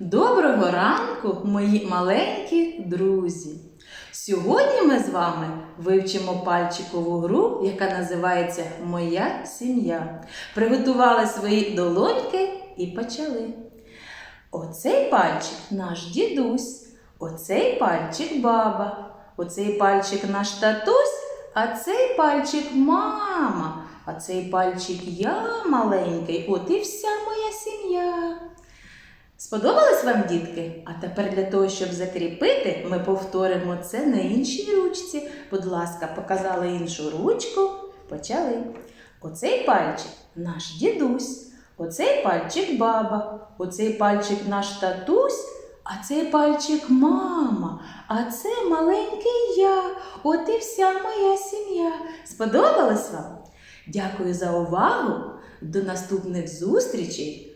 Доброго ранку, мої маленькі друзі! Сьогодні ми з вами вивчимо пальчикову гру, яка називається Моя сім'я. Приготували свої долоньки і почали. Оцей пальчик наш дідусь, оцей пальчик баба, оцей пальчик наш татусь, а цей пальчик мама, а цей пальчик я маленький, от і вся моя сім'я. Сподобались вам, дітки? А тепер для того, щоб закріпити, ми повторимо це на іншій ручці. Будь ласка, показали іншу ручку. Почали. Оцей пальчик наш дідусь, оцей пальчик баба, оцей пальчик наш татусь, а цей пальчик мама, а це маленький я. От і вся моя сім'я. Сподобалось вам? Дякую за увагу. До наступних зустрічей.